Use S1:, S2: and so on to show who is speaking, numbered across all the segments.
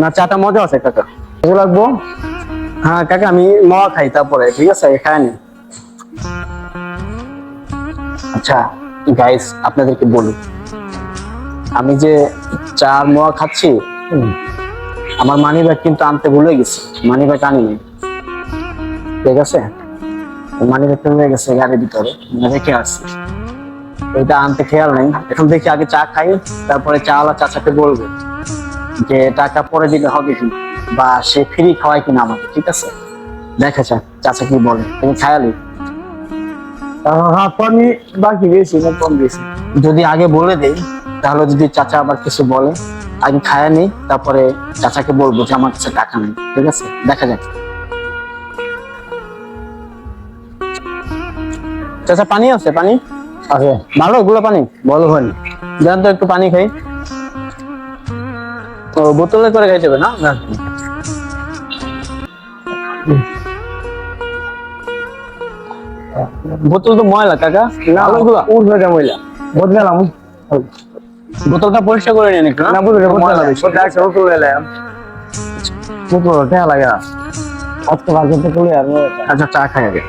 S1: না, চাটা মজা আছে, কাকা।
S2: লাগবো?
S1: হ্যাঁ কাকা, আমি মহা খাই তারপরে, ঠিক আছে? খায় নি আচ্ছা গাইস আপনাদেরকে বলি। আমি যে চা মোয়া খাচ্ছি আমার মানি ব্যাগ কিন্তু আনতে ভুলে গেছি। মানি ব্যাগ আনিনি। ঠিক আছে? মানি ব্যাগটা রয়ে গেছে গাড়ির ভিতরে মানে রেখে আসছি। ওইটা আনতে খেয়াল নেই। এখন দেখি আগে চা খাই, তারপরে চা ওলা চাচাকে বলব। যে টাকা পরে দিলে হবে কি? বা সে ফ্রি খাওয়ায় কিনা আমাকে ঠিক আছে? দেখা যাক চাচা কি বলে। তুমি খায়ালি?
S2: হাফ পানি বাকি বেশি না কম বেশি
S1: যদি আগে বলে দেই তাহলে যদি চাচা আবার কিছু বলে আগে খায়া নেই তারপরে চাচাকে বলব যে আমার কাছে টাকা নেই ঠিক আছে? দেখা যাক। চাচা পানি আছে? পানি?
S2: আছে।
S1: ভালো গুলো পানি?
S2: বলো ভাই
S1: দেন তো একটু পানি খাই। ও বোতলে করে খাইতে হবে না? না। বোতল তো ময়লা কাকা।
S2: না
S1: আলোগুলা
S2: উঠবে যা মহিলা বদলালাম
S1: বোতলটা পরিষ্কার করে নিন একটু
S2: না? বুঝলে
S1: ময়লা বেশি।
S2: বদলা একশো তুলে এলাম মুখো লাগে না অত ভাগে তো তুলে আর
S1: আচ্ছা চা খাই আগে।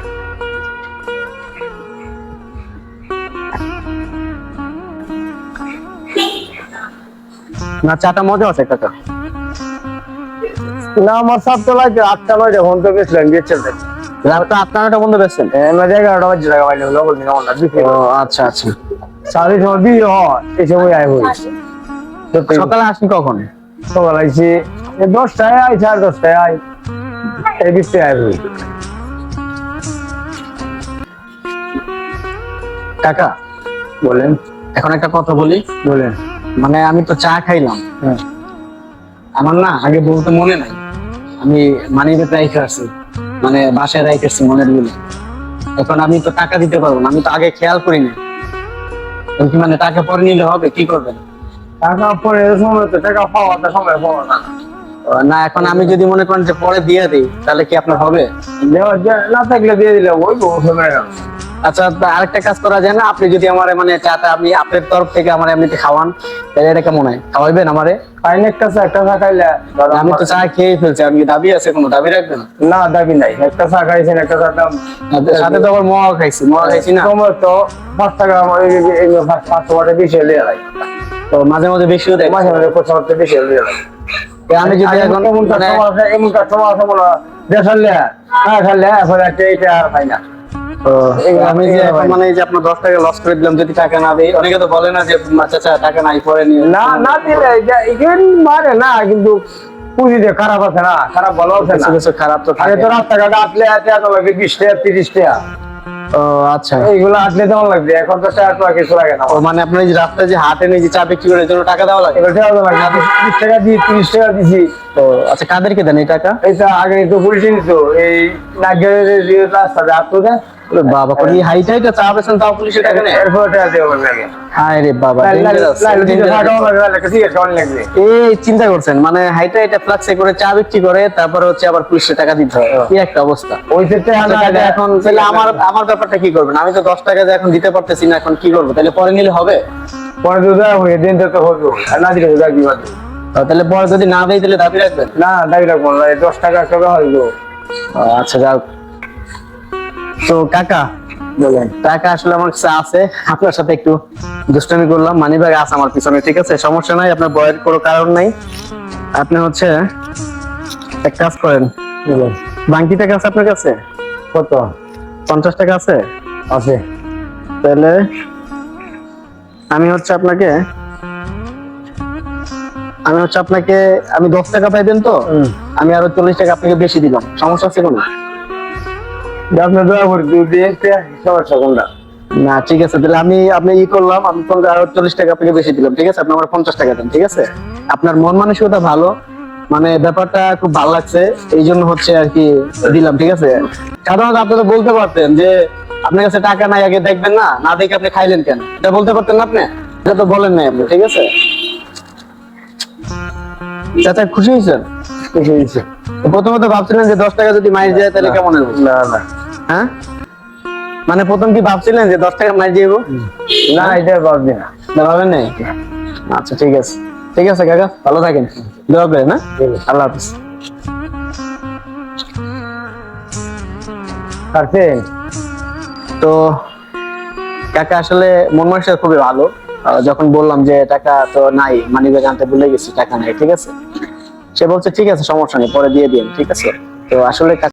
S1: না চাটা মজা আছে কাকা।
S2: না আমার সব তো লাগে আটটা নয় যখন তো গেছিলাম গিয়েছিল
S1: রাতটা আপনারটা বন্ধ পেয়েছেন
S2: এমনি এগারোটা বাজে টাকা লগল দিন আমার
S1: ও আচ্ছা আচ্ছা।
S2: সাড়ে সময় বিয়ে হয় এই সময় আয় হই।
S1: সকালে আসেন কখন?
S2: সকাল আইছি দশটায় আই সাড়ে দশটায় আই এই বিশটায় আয় হই।
S1: কাকা
S2: বলেন।
S1: এখন একটা কথা বলি।
S2: বলেন।
S1: মানে আমি তো চা খাইলাম।
S2: হ্যাঁ।
S1: আমার না আগে বলতে মনে নাই। আমি মানি ব্যাগ রাইখে আসছি মানে বাসায় রাইখে আসছি মনেরগুলো এখন আমি তো টাকা দিতে পারব না আমি তো আগে খেয়াল করি না কি মানে টাকা পরে নিলে হবে কি করবেন?
S2: টাকা পরে সময় তো টাকা পাওয়া সময় পাওয়া না।
S1: না এখন আমি যদি মনে করেন যে পরে দিয়ে দিই তাহলে কি আপনার হবে?
S2: না থাকলে দিয়ে দিলে ওই সময়
S1: আচ্ছা আরেকটা কাজ করা যায় না? আপনি যদি আমার মানে চাটা আপনি আপনার তরফ থেকে আমার এমনিতে খাওয়ান তাহলে এটা কেমন হয়? খাওয়াইবেন আমারে?
S2: ফাইন একটা চা একটা চা খাইলে
S1: আমি তো চা খেয়ে ফেলছি আমি দাবি আছে কোনো দাবি রাখবেন?
S2: না দাবি নাই। একটা চা খাইছেন একটা চা দাম
S1: সাথে তো আবার মোয়া খাইছি মোয়া খাইছি না?
S2: সময় তো পাঁচ টাকা আমার পাঁচশো টাকা বেশি হলে
S1: তো মাঝে মাঝে বেশিও দেয়।
S2: মাঝে মাঝে বেশি হলে
S1: আমি যদি এখন
S2: এমন
S1: মানে
S2: কাস্টমার আছে এমন কাস্টমার আছে মনে হয়। দেড়শো লে হ্যাঁ এখন একটা এইটা আর পাই না।
S1: আমি যে মানে যে আপনার দশ টাকা লস করে দিলাম যদি টাকা না দিই অনেকে তো বলে না যে চাচা টাকা নাই পরে নিয়ে
S2: না না দিলে এটা- এখানে মারে না কিন্তু পুঁজি দিয়ে খারাপ আছে না খারাপ ভালো আছে না।
S1: কিছু খারাপ তো থাকে।
S2: তো রাস্তাঘাট আটলে বিশ টাকা তিরিশ টাকা।
S1: ও আচ্ছা।
S2: এইগুলো আটলে তেমন লাগবে এখন তো টাকা টাকা কিছু লাগে না।
S1: মানে আপনার এই রাস্তায় যে হাটে নিয়ে যে চা বিক্রি করে জন্য টাকা দেওয়া লাগে?
S2: এবার টাকা তো লাগে বিশ টাকা দিয়ে তিরিশ টাকা দিছি।
S1: তো আচ্ছা কাদেরকে দেন এই টাকা?
S2: এইটা আগে তো পুলিশ নিত এই নাগের যে রাস্তা
S1: বাবা করে এই হাইট হাইটা চা বেছেন তাও পুলিশের টাকা নেই?
S2: এরপর টাকা দেওয়া লাগে
S1: হায় রে বাবা? এই চিন্তা করছেন মানে হাইটা এটা ফ্লাক্সে করে চা বিক্রি করে তারপরে হচ্ছে আবার পুলিশের টাকা দিতে হয়। কি একটা অবস্থা।
S2: ওই টাকা
S1: আচ্ছা, এখন তাহলে আমার আমার ব্যাপারটা কি করবেন? আমি তো দশ টাকা এখন দিতে পারতেছি না এখন কি করব? তাহলে পরে নিলে হবে?
S2: পরে হয়ে দিন তো হতো আর না দিলে দেওয়া কি
S1: তাহলে পরে যদি না দেয় তাহলে দাবি রাখবেন?
S2: না দাবি রাখব না দশ টাকা টাকা হইল
S1: আহ, আচ্ছা যাও। তো কাকা
S2: বলেন।
S1: টাকা আসলে আমার কাছে আছে। আপনার সাথে একটু দুষ্টামি করলাম। মানি ব্যাগ আছে আমার পিছনে ঠিক আছে? সমস্যা নাই আপনার বয়ের কোনো কারণ নাই। আপনি হচ্ছে এক কাজ করেন। বাংকি টাকা আছে আপনার কাছে?
S2: কত?
S1: পঞ্চাশ টাকা আছে?
S2: আছে।
S1: তাহলে আমি হচ্ছে আপনাকে আমি হচ্ছে আপনাকে আমি দশ টাকা পাইবেন তো? আমি আরও চল্লিশ টাকা আপনাকে বেশি দিলাম। সমস্যা আছে কোনো?
S2: আপনার দোয়া করে দিও দিয়ে সমস্যা কোনটা
S1: না। ঠিক আছে তাহলে আমি আপনি ই করলাম আমি আরও চল্লিশ টাকা আপনাকে বেশি দিলাম ঠিক আছে? আপনি আমার পঞ্চাশ টাকা দেন ঠিক আছে? আপনার মন মানসিকতা ভালো মানে ব্যাপারটা খুব ভালো লাগছে এই জন্য হচ্ছে আর কি দিলাম ঠিক আছে? সাধারণত আপনি তো বলতে পারতেন যে আপনার কাছে টাকা নাই আগে দেখবেন না না দেখে আপনি খাইলেন কেন? এটা বলতে পারতেন না আপনি? এটা তো বলেন নাই আপনি ঠিক আছে? চাচা খুশি হয়েছেন?
S2: কিছু হয়েছে।
S1: প্রথমত ভাবছিলেন যে দশ টাকা যদি মাইর যায় তাহলে কেমন হবে?
S2: না না।
S1: হ্যাঁ? মানে প্রথম কি ভাবছিলেন যে দশ টাকা মাইর যাইব
S2: না এটা পারবি না।
S1: না ভাবেন নাই? আচ্ছা ঠিক আছে। ঠিক আছে কাকা ভালো থাকেন। দোয়া করেন না আল্লাহ হাফিজ।
S2: পারছেন?
S1: তো কাকা আসলে মন মানুষটা খুবই ভালো। যখন বললাম যে টাকা তো নাই মানি ব্যাগ আনতে ভুলে গেছি টাকা নাই ঠিক আছে? সে বলছে ঠিক আছে সমস্যা নেই পরে দিয়ে দিন ঠিক আছে? তো আসলে